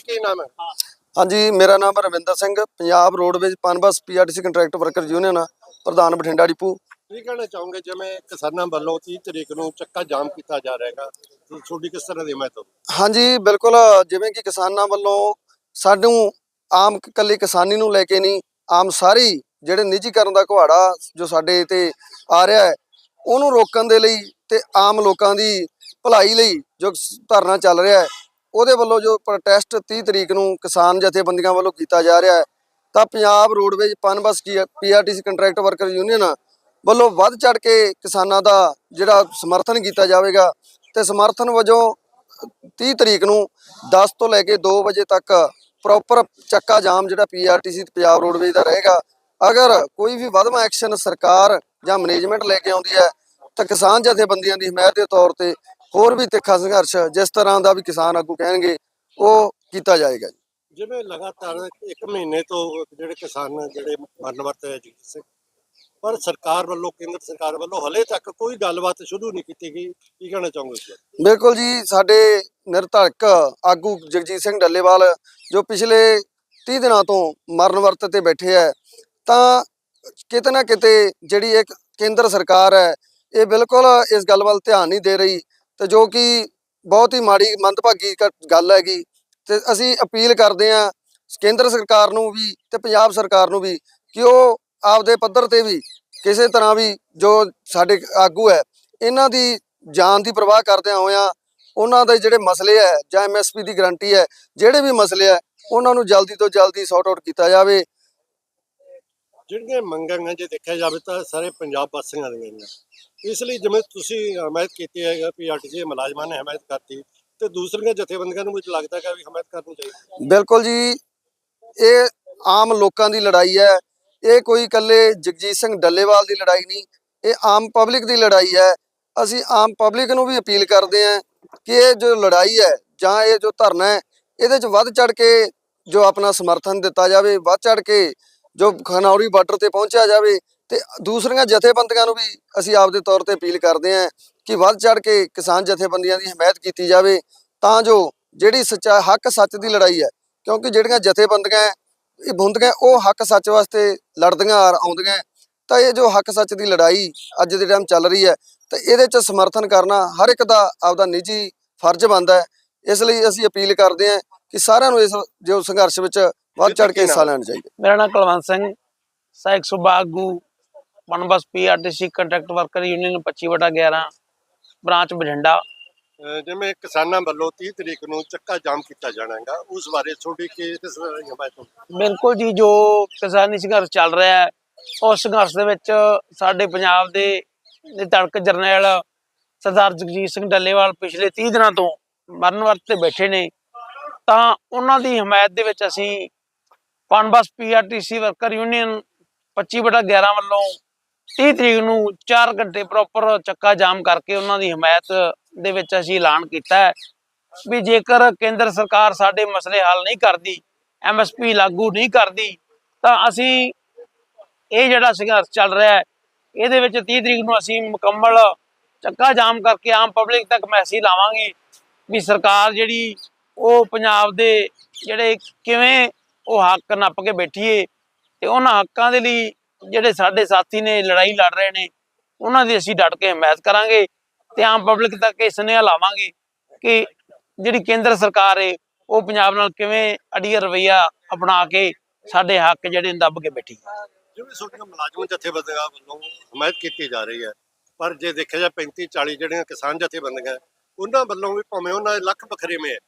ਕੀ ਨਾਮ ਹੈ? ਹਾਂਜੀ ਮੇਰਾ ਨਾਮ Ravinder Singh Punjab roadways Punbus PRTC contract worker union ਪ੍ਰਧਾਨ ਬਠਿੰਡਾ ਡਿਪੂ। ਕੀ ਕਹਿਣਾ ਚਾਹੋਗੇ ਜਿਵੇਂ ਕਿਸਾਨਾਂ ਵੱਲੋਂ 30 ਤਰੀਕ ਨੂੰ ਚੱਕਾ ਜਾਮ ਕੀਤਾ ਜਾ ਰਿਹਾ ਹੈਗਾ ਤੁਹਾਡੀ ਕਿਸ ਤਰ੍ਹਾਂ ਦੀ ਹੋਊਗੀ ਹਾਂਜੀ ਬਿਲਕੁਲ ਜਿਵੇਂ ਕਿ ਕਿਸਾਨਾਂ ਵੱਲੋਂ ਸਾਨੂੰ ਆਮ ਇਕੱਲੀ ਕਿਸਾਨੀ ਨੂੰ ਲੈ ਕੇ ਨਹੀਂ ਆਮ ਸਾਰੀ ਜਿਹੜੇ ਨਿੱਜੀਕਰਨ ਦਾ ਕੁਹਾੜਾ ਜੋ ਸਾਡੇ ਤੇ ਆ ਰਿਹਾ ਹੈ ਉਹਨੂੰ ਰੋਕਣ ਦੇ ਲਈ ਤੇ ਆਮ ਲੋਕਾਂ ਦੀ ਭਲਾਈ ਲਈ ਜੋ ਧਰਨਾ ਚੱਲ ਰਿਹਾ ਹੈ ਉਹਦੇ ਵੱਲੋਂ ਜੋ ਪ੍ਰੋਟੈਸਟ 30 ਤਰੀਕ ਨੂੰ ਕਿਸਾਨ ਜਥੇਬੰਦੀਆਂ ਵੱਲੋਂ ਕੀਤਾ ਜਾ ਰਿਹਾ ਹੈ, ਤਾਂ Punjab roadways Punbus PRTC contract worker union ਵੱਲੋਂ ਵੱਧ ਚੜ ਕੇ ਕਿਸਾਨਾਂ ਦਾ ਜਿਹੜਾ ਸਮਰਥਨ ਕੀਤਾ ਜਾਵੇਗਾ ਤੇ ਸਮਰਥਨ ਵਜੋਂ 30 ਤਰੀਕ ਨੂੰ 10 ਤੋਂ ਲੈ ਕੇ 2 ਵਜੇ ਤੱਕ ਪ੍ਰੋਪਰ ਚੱਕਾ ਜਾਮ ਜਿਹੜਾ ਪੀਆਰਟੀਸੀ ਤੇ ਪੰਜਾਬ ਰੋਡਵੇਜ਼ ਦਾ ਰਹੇਗਾ। ਅਗਰ ਕੋਈ ਵੀ ਵਧਵਾ ਐਕਸ਼ਨ ਸਰਕਾਰ ਜਾਂ ਮੈਨੇਜਮੈਂਟ ਲੈ ਕੇ ਆਉਂਦੀ ਹੈ, ਤਾਂ ਕਿਸਾਨ ਜਥੇਬੰਦੀਆਂ ਦੀ ਹਮਾਇਤ ਦੇ ਤੌਰ ਤੇ ਹੋਰ ਵੀ ਤਿੱਖਾ ਸੰਘਰਸ਼ ਜਿਸ ਤਰ੍ਹਾਂ ਦਾ ਵੀ ਕਿਸਾਨ ਆਗੂ ਕਹਿਣਗੇ ਉਹ ਕੀਤਾ ਜਾਏਗਾ ਜਿਵੇਂ ਲਗਾਤਾਰ ਇੱਕ ਮਹੀਨੇ ਤੋਂ ਜਿਹੜੇ ਕਿਸਾਨ ਜਿਹੜੇ ਮਰਨ ਵਰਤੇ ਸੇ- ਪਰ ਸਰਕਾਰ ਵੱਲੋਂ ਕੇਂਦਰ ਸਰਕਾਰ ਵੱਲੋਂ ਹਲੇ ਤੱਕ ਕੋਈ ਗੱਲਬਾਤ ਸ਼ੁਰੂ ਨਹੀਂ ਕੀਤੀ ਗਈ। ਕੀ ਕਹਿਣਾ ਚਾਹੋਗੇ ਇਸ ਬਾਰੇ? ਬਿਲਕੁਲ ਜੀ ਸਾਡੇ ਨਿਰਧਾਰਕ ਆਗੂ ਜਗਜੀਤ ਸਿੰਘ ਡੱਲੇਵਾਲ ਜੋ ਪਿਛਲੇ 30 ਦਿਨਾਂ ਤੋਂ ਮਰਨ ਵਰਤ ਤੇ ਬੈਠੇ ਹੈ ਤਾਂ ਕਿਤੇ ਨਾ ਕਿਤੇ ਜਿਹੜੀ ਇੱਕ ਕੇਂਦਰ ਸਰਕਾਰ ਹੈ ਇਹ ਬਿਲਕੁਲ ਇਸ ਗੱਲ ਵੱਲ ਧਿਆਨ ਨਹੀਂ ਦੇ ਰਹੀ। ਤੇ ਜੋ ਕਿ ਬਹੁਤ ਹੀ ਮਾੜੀ ਮੰਦਭਾਗੀ ਕ- ਗੱਲ ਹੈਗੀ। ਤੇ ਅਸੀਂ ਅਪੀਲ ਕਰਦੇ ਹਾਂ ਕੇਂਦਰ ਸਰਕਾਰ ਨੂੰ ਵੀ ਤੇ ਪੰਜਾਬ ਸਰਕਾਰ ਨੂੰ ਵੀ ਕਿ ਉਹ ਆਪਦੇ ਪੱਧਰ ਤੇ ਵੀ ਕਿਸੇ ਤਰ੍ਹਾਂ ਵੀ ਜੋ ਸਾਡੇ ਆਗੂ ਹੈ, ਇਹਨਾਂ ਦੀ ਜਾਨ ਦੀ ਪਰਵਾਹ ਕਰਦਿਆਂ ਹੋਇਆਂ ਉਹਨਾਂ ਦੇ ਜਿਹੜੇ ਮਸਲੇ ਹੈ, ਜਾਂ ਐਮਐਸਪੀ ਦੀ ਗਰੰਟੀ ਹੈ, ਜਿਹੜੇ ਵੀ ਮਸਲੇ ਹੈ, ਉਹਨਾਂ ਨੂੰ ਜਲਦੀ ਤੋਂ ਜਲਦੀ ਸੌਟ ਆਊਟ ਕੀਤਾ ਜਾਵੇ। ਜਿਹੜੀਆਂ ਮੰਗਾਂ ਨੇ ਜੇ ਦੇਖਿਆ ਜਾਵੇ ਤਾਂ ਸਾਰੇ ਪੰਜਾਬ ਵਾਸੀਆਂ ਦੀਆਂ ਨੇ ਇਸ ਲਈ ਜਿਵੇਂ ਤੁਸੀਂ ਹਮਾਇਤ ਕੀਤੀ ਹੈ ਪੀਆਰਟੀਸੀ ਮੁਲਾਜ਼ਮਾਂ ਨੇ ਹਮਾਇਤ ਕਰਤੀ, ਤੇ ਦੂਸਰੀਆਂ ਜਥੇਬੰਦੀਆਂ ਨੂੰ ਵੀ ਲੱਗਦਾ ਕਿ ਵੀ ਹਮਾਇਤ ਕਰਨੀ ਚਾਹੀਦੀ। ਬਿਲਕੁਲ ਜੀ, ਇਹ ਆਮ ਲੋਕਾਂ ਦੀ ਲੜਾਈ ਹੈ। ਇਹ ਕੋਈ ਇਕੱਲੇ ਜਗਜੀਤ ਸਿੰਘ ਡੱਲੇਵਾਲ ਦੀ ਲੜਾਈ ਨਹੀਂ, ਇਹ ਆਮ ਪਬਲਿਕ ਦੀ ਲੜਾਈ ਹੈ। ਅਸੀਂ ਆਮ ਪਬਲਿਕ ਨੂੰ ਵੀ ਅਪੀਲ ਕਰਦੇ ਹਾਂ ਕਿ ਇਹ ਜੋ ਲੜਾਈ ਹੈ ਜਾਂ ਇਹ ਜੋ ਧਰਨਾ ਹੈ, ਇਹਦੇ 'ਚ ਵੱਧ ਚੜ ਕੇ ਜੋ ਆਪਣਾ ਸਮਰਥਨ ਦਿੱਤਾ ਜਾਵੇ, ਵੱਧ ਚੜ ਕੇ ਜੋ ਖਨੌਰੀ ਬਾਰਡਰ ਤੇ ਪਹੁੰਚਿਆ ਜਾਵੇ ਤੇ ਦੂਸਰੀਆਂ ਜਥੇਬੰਦੀਆਂ ਨੂੰ ਵੀ ਅਸੀਂ ਆਪਦੇ ਤੌਰ ਤੇ ਅਪੀਲ ਕਰਦੇ ਹਾਂ ਕਿ ਵੱਧ ਚੜ ਕੇ ਕਿਸਾਨ ਜਥੇਬੰਦੀਆਂ ਦੀ ਹਮਾਇਤ ਕੀਤੀ ਜਾਵੇ ਤਾਂ ਜੋ ਜਿਹੜੀ ਸੱਚਾ ਹੱਕ ਸੱਚ ਦੀ ਲੜਾਈ ਹੈ ਕਿਉਂਕਿ ਜਿਹੜੀਆਂ ਜਥੇਬੰਦੀਆਂ ਹੈ, ਇਹ ਹੁੰਦੀਆਂ ਉਹ ਹੱਕ ਸੱਚ ਵਾਸਤੇ ਲੜਦੀਆਂ ਆ ਆਉਂਦੀਆਂ ਤਾਂ ਇਹ ਜੋ ਹੱਕ ਸੱਚ ਦੀ ਲੜਾਈ ਅੱਜ ਦੇ ਟਾਈਮ ਚੱਲ ਰਹੀ ਹੈ ਤਾਂ ਇਹਦੇ 'ਚ ਸਮਰਥਨ ਕਰਨਾ ਹਰ ਇੱਕ ਦਾ ਆਪਦਾ ਨਿੱਜੀ ਫਰਜ਼ ਬਣਦਾ ਹੈ। ਇਸ ਲਈ ਅਸੀਂ ਅਪੀਲ ਕਰਦੇ ਹਾਂ ਕਿ ਸਾਰਿਆਂ ਨੂੰ ਇਸ ਜੋ ਸੰਘਰਸ਼ ਵਿੱਚ ਵੱਧ ਚੜ ਕੇ ਹਿੱਸਾ ਲੈਣਾ ਚਾਹੀਦਾ। ਮੇਰਾ ਨਾਮ ਕੁਲਵੰਤ ਸਿੰਘ ਸਹਾਇਕ ਸੂਬਾ ਆਗੂ Punbus PRTC contract worker union 25 ਵਟਾ 11 ਬ੍ਰਾਂਚ ਬਠਿੰਡਾ। ਜਿਵੇਂ ਕਿਸਾਨਾਂ ਵੱਲੋਂ 30 ਤਰੀਕ ਨੂੰ ਚੱਕਾ ਜਾਮ ਕੀਤਾ ਜਾਣਾ ਹੈਗਾ ਉਸ ਬਾਰੇ ਤੁਹਾਡੀ ਕੀ ਹਮਾਇਤ ਹੋਊਗੀ ਬਿਲਕੁਲ ਜੀ ਜੋ ਕਿਸਾਨੀ ਸੰਘਰਸ਼ ਚੱਲ ਰਿਹਾ ਹੈ ਉਸ ਸੰਘਰਸ਼ ਦੇ ਵਿੱਚ ਸਾਡੇ ਪੰਜਾਬ ਦੇ ਨਿਧੜਕ ਜਰਨੈਲ ਸਰਦਾਰ ਜਗਜੀਤ ਸਿੰਘ ਡੱਲੇਵਾਲ ਪਿਛਲੇ 30 ਦਿਨਾਂ ਤੋਂ ਮਰਨ ਵਰਤ ਤੇ ਬੈਠੇ ਨੇ। ਤਾਂ ਉਹਨਾਂ ਦੀ ਹਮਾਇਤ ਦੇ ਵਿੱਚ ਅਸੀਂ ਪਨਬਸ ਪੀਆਰਟੀਸੀ ਵਰਕਰ ਯੂਨੀਅਨ 25 ਬਟਾ 11 ਵੱਲੋਂ 30 ਤਰੀਕ ਨੂੰ 4 ਘੰਟੇ ਪ੍ਰੋਪਰ ਚੱਕਾ ਜਾਮ ਕਰਕੇ ਉਹਨਾਂ ਦੀ ਹਮਾਇਤ ਦੇ ਵਿੱਚ ਅਸੀਂ ਐਲਾਨ ਕੀਤਾ ਹੈ। ਵੀ ਜੇਕਰ ਕੇਂਦਰ ਸਰਕਾਰ ਸਾਡੇ ਮਸਲੇ ਹੱਲ ਨਹੀਂ ਕਰਦੀ ਐਮਐਸਪੀ ਲਾਗੂ ਨਹੀਂ ਕਰਦੀ, ਤਾਂ ਅਸੀਂ ਇਹ ਜਿਹੜਾ ਸੰਘਰਸ਼ ਚੱਲ ਰਿਹਾ ਹੈ, ਇਹਦੇ ਵਿੱਚ 30 ਤਰੀਕ ਨੂੰ ਅਸੀਂ ਮੁਕੰਮਲ ਚੱਕਾ ਜਾਮ ਕਰਕੇ ਆਮ ਪਬਲਿਕ ਤੱਕ ਮੈਸੇਜ ਲਾਵਾਂਗੇ ਵੀ ਸਰਕਾਰ ਜਿਹੜੀ ਉਹ ਪੰਜਾਬ ਦੇ ਜਿਹੜੇ ਕਿਵੇਂ ਉਹ ਹੱਕ ਨੱਪ ਕੇ ਬੈਠੀਏ ਤੇ ਉਹਨਾਂ ਹੱਕਾਂ ਦੇ ਲਈ ਜਿਹੜੇ ਸਾਡੇ ਸਾਥੀ ਨੇ ਲੜਾਈ ਲੜ ਰਹੇ ਨੇ, ਉਹਨਾਂ ਦੀ ਅਸੀਂ ਡਟ ਕੇ ਹਮਾਇਤ ਕਰਾਂਗੇ ਤੇ ਆਮ ਪਬਲਿਕ ਤੱਕ ਇਹ ਸੁਨੇਹਾ ਲਾਵਾਂਗੇ ਕਿ ਜਿਹੜੀ ਕੇਂਦਰ ਸਰਕਾਰ ਹੈ ਉਹ ਪੰਜਾਬ ਨਾਲ ਕਿਵੇਂ ਅੜੀਆ ਰਵਈਆ ਅਪਣਾ ਕੇ ਸਾਡੇ ਹੱਕ ਜਿਹੜੇ ਦੱਬ ਕੇ ਬੈਠੀ ਜਿਵੇਂ ਤੁਹਾਡੀਆਂ ਮੁਲਾਜ਼ਮ ਜਥੇਬੰਦੀਆਂ ਵੱਲੋਂ ਹਮਾਇਤ ਕੀਤੀ ਜਾ ਰਹੀ ਹੈ, ਪਰ ਜੇ ਦੇਖਿਆ ਜਾ 35 40 ਜਿਹੜੀਆਂ ਕਿਸਾਨ ਜਥੇਬੰਦੀਆਂ, ਉਹਨਾਂ ਵੱਲੋਂ ਵੀ ਭਾਵੇਂ ਉਹਨਾਂ ਦੇ ਲੱਖ ਬਖਰੇਵੇਂ ਹੈ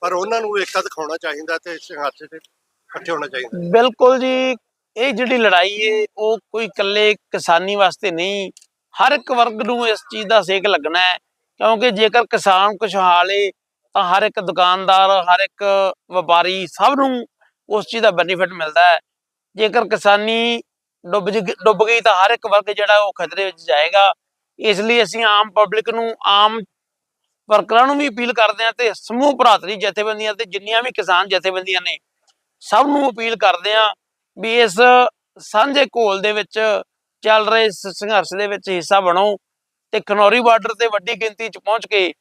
ਪਰ ਉਹਨਾਂ ਨੂੰ ਏਕਤਾ ਦਿਖਾਉਣਾ ਚਾਹੀਦਾ ਤੇ ਸੰਘਰਸ਼ ਤੇ ਇਕੱਠੇ ਹੋਣਾ ਚਾਹੀਦਾ ਬਿਲਕੁਲ ਜੀ, ਇਹ ਜਿਹੜੀ ਲੜਾਈ ਏ, ਉਹ ਕੋਈ ਇਕੱਲੇ ਕਿਸਾਨੀ ਵਾਸਤੇ ਨਹੀਂ। ਹਰ ਇੱਕ ਵਰਗ ਨੂੰ ਇਸ ਚੀਜ਼ ਦਾ ਸੇਕ ਲੱਗਣਾ ਹੈ, ਕਿਉਂਕਿ ਜੇਕਰ ਕਿਸਾਨ ਖੁਸ਼ਹਾਲ ਏ, ਤਾਂ ਹਰ ਇੱਕ ਦੁਕਾਨਦਾਰ, ਹਰ ਇੱਕ ਵਪਾਰੀ ਸਭ ਨੂੰ ਉਸ ਚੀਜ਼ ਦਾ ਬੈਨੀਫਿਟ ਮਿਲਦਾ ਹੈ। ਜੇਕਰ ਕਿਸਾਨੀ ਡੁੱਬ ਡੁੱਬ ਗਈ ਤਾਂ ਹਰ ਇੱਕ ਵਰਗ ਜਿਹੜਾ ਉਹ ਖਤਰੇ ਵਿੱਚ ਜਾਏਗਾ। ਇਸ ਲਈ ਅਸੀਂ ਆਮ ਪਬਲਿਕ ਨੂੰ, ਆਮ ਵਰਕਰਾਂ ਨੂੰ ਵੀ ਅਪੀਲ ਕਰਦੇ ਹਾਂ ਤੇ ਸਮੂਹ ਭਰਾਤਰੀ ਜਥੇਬੰਦੀਆਂ ਤੇ ਜਿੰਨੀਆਂ ਵੀ ਕਿਸਾਨ ਜਥੇਬੰਦੀਆਂ ਨੇ ਸਭ ਨੂੰ ਅਪੀਲ ਕਰਦੇ ਹਾਂ ਵੀ ਇਸ ਸਾਂਝੇ ਘੋਲ ਦੇ ਵਿੱਚ ਚੱਲ ਰਹੇ ਇਸ ਸੰਘਰਸ਼ ਦੇ ਵਿੱਚ ਹਿੱਸਾ ਬਣੋ ਤੇ ਖਨੌਰੀ ਬਾਰਡਰ ਤੇ ਵੱਡੀ ਗਿਣਤੀ 'ਚ ਪਹੁੰਚ ਕੇ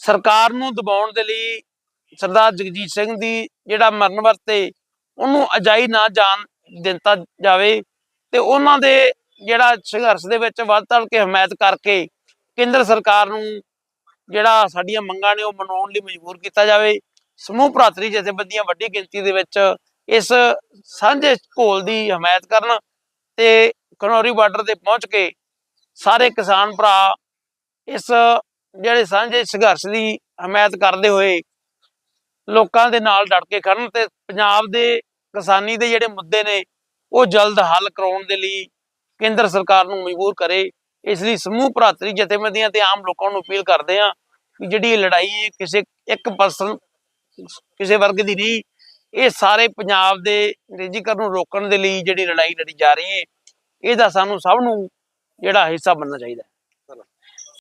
ਸਰਕਾਰ ਨੂੰ ਦਬਾਉਣ ਦੇ ਲਈ ਸਰਦਾਰ ਜਗਜੀਤ ਸਿੰਘ ਦੀ ਜਿਹੜਾ ਮਰਨ ਵਰਤੇ ਉਹਨੂੰ ਅਜਾਈ ਨਾ ਜਾਣ ਦਿੱਤਾ ਜਾਵੇ ਤੇ ਉਹਨਾਂ ਦੇ ਜਿਹੜਾ ਸੰਘਰਸ਼ ਦੇ ਵਿੱਚ ਵੱਧ ਚੜ੍ਹ ਕੇ ਹਮਾਇਤ ਕਰਕੇ ਕੇਂਦਰ ਸਰਕਾਰ ਨੂੰ ਜਿਹੜਾ ਸਾਡੀਆਂ ਮੰਗਾਂ ਨੇ ਉਹ ਮਨਾਉਣ ਲਈ ਮਜਬੂਰ ਕੀਤਾ ਜਾਵੇ। ਸਮੂਹ ਭਰਾਤਰੀ ਜਥੇਬੰਦੀਆਂ ਵੱਡੀ ਗਿਣਤੀ ਦੇ ਵਿੱਚ ਇਸ ਸਾਂਝੇ ਘੋਲ ਦੀ ਹਮਾਇਤ ਕਰਨ ਤੇ ਖਨੌਰੀ ਬਾਰਡਰ ਤੇ ਪਹੁੰਚ ਕੇ ਸਾਰੇ ਕਿਸਾਨ ਭਰਾ ਇਸ ਜਿਹੜੇ ਸਾਂਝੇ ਸੰਘਰਸ਼ ਦੀ ਹਮਾਇਤ ਕਰਦੇ ਹੋਏ ਲੋਕਾਂ ਦੇ ਨਾਲ ਡਟ ਕੇ ਖੜਨ ਤੇ ਪੰਜਾਬ ਦੇ ਕਿਸਾਨੀ ਦੇ ਜਿਹੜੇ ਮੁੱਦੇ ਨੇ, ਉਹ ਜਲਦ ਹੱਲ ਕਰਾਉਣ ਦੇ ਲਈ ਕੇਂਦਰ ਸਰਕਾਰ ਨੂੰ ਮਜਬੂਰ ਕਰੇ। ਇਸ ਲਈ ਸਮੂਹ ਭਰਾਤਰੀ ਜਥੇਬੰਦੀਆਂ ਤੇ ਆਮ ਲੋਕਾਂ ਨੂੰ ਅਪੀਲ ਕਰਦੇ ਆ ਕਿ ਜਿਹੜੀ ਲੜਾਈ ਕਿਸੇ ਇੱਕ ਪਰਸਨ ਕਿਸੇ ਵਰਗ ਦੀ ਨਹੀਂ। ਇਹ ਸਾਰੇ ਪੰਜਾਬ ਦੇ ਅੰਗਰੇਜ਼ੀਕਰਨ ਨੂੰ ਰੋਕਣ ਦੇ ਲਈ ਜਿਹੜੀ ਲੜਾਈ ਲੜੀ ਜਾ ਰਹੀ ਹੈ ਇਹਦਾ ਸਾਨੂੰ ਸਭ ਨੂੰ ਜਿਹੜਾ ਹਿੱਸਾ ਬਣਨਾ ਚਾਹੀਦਾ।